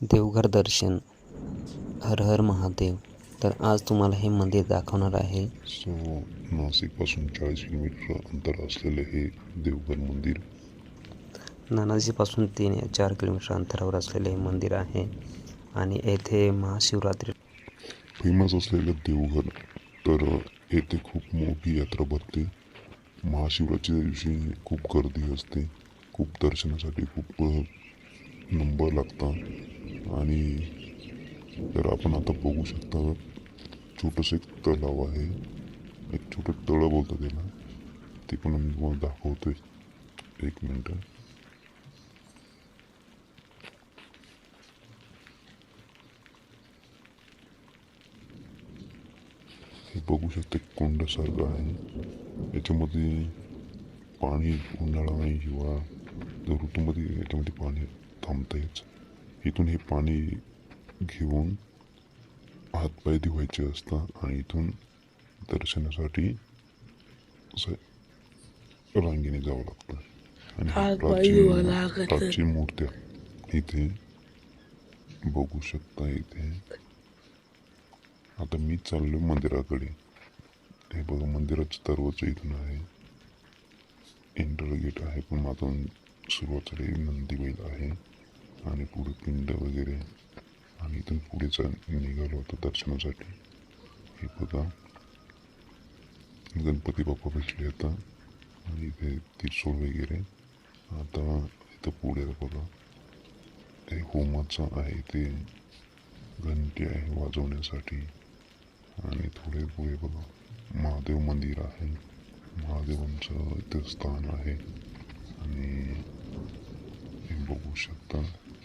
देवघर दर्शन हर हर महादेव. तर आज तुम्हाला हे मंदिर दाखवणार आहे. सो नाशिकपासून चाळीस किलोमीटर अंतर असलेले हे देवघर मंदिर. नानाजीपासून तीन या चार किलोमीटर अंतरावर असलेले हे मंदिर आहे. आणि येथे महाशिवरात्री फेमस असलेलं देवघर तर येथे खूप मोठी यात्रा भरते. महाशिवरात्रीच्या दिवशी खूप गर्दी असते. खूप दर्शनासाठी खूप नंबर लागतात. आणि तर आपण आता बघू शकता छोटंसं एक तलाव आहे. एक छोटं तळं बोलतं त्याला. ते पण आम्ही तुम्हाला दाखवतोय. एक मिनटं. हे बघू शकते कोंडासारखं आहे. याच्यामध्ये पाणी उन्हाळा आणि हिवाळा. ऋतूमध्ये याच्यामध्ये पाणी थांबतायच. इथून हे पाणी घेऊन हातपाय धुवायचे असतात आणि इथून दर्शनासाठी असं रांगेने जावं लागतं. आणि प्राचीन मूर्त्या इथे बघू शकता इथे. आता मी चाललो मंदिराकडे. हे बघा मंदिराचं दरवाजा इथून आहे. एंटर गेट आहे पण मातून सुरुवात झाली नंदी बैल आहे. आणि पुढे पिंड वगैरे. आणि इथून पुढे चा निघालो होतो दर्शनासाठी. हे बघा. गणपती बाप्पा भेटले आता. आणि इथे तिरसोळ वगैरे. आता इथं पुढे बघा. ते होमाचं आहे ते. घंटी आहे वाजवण्यासाठी. आणि थोडे पुढे बघा. महादेव मंदिर आहे. महादेवांचं इथं स्थान आहे. आणि हे बघू शकता.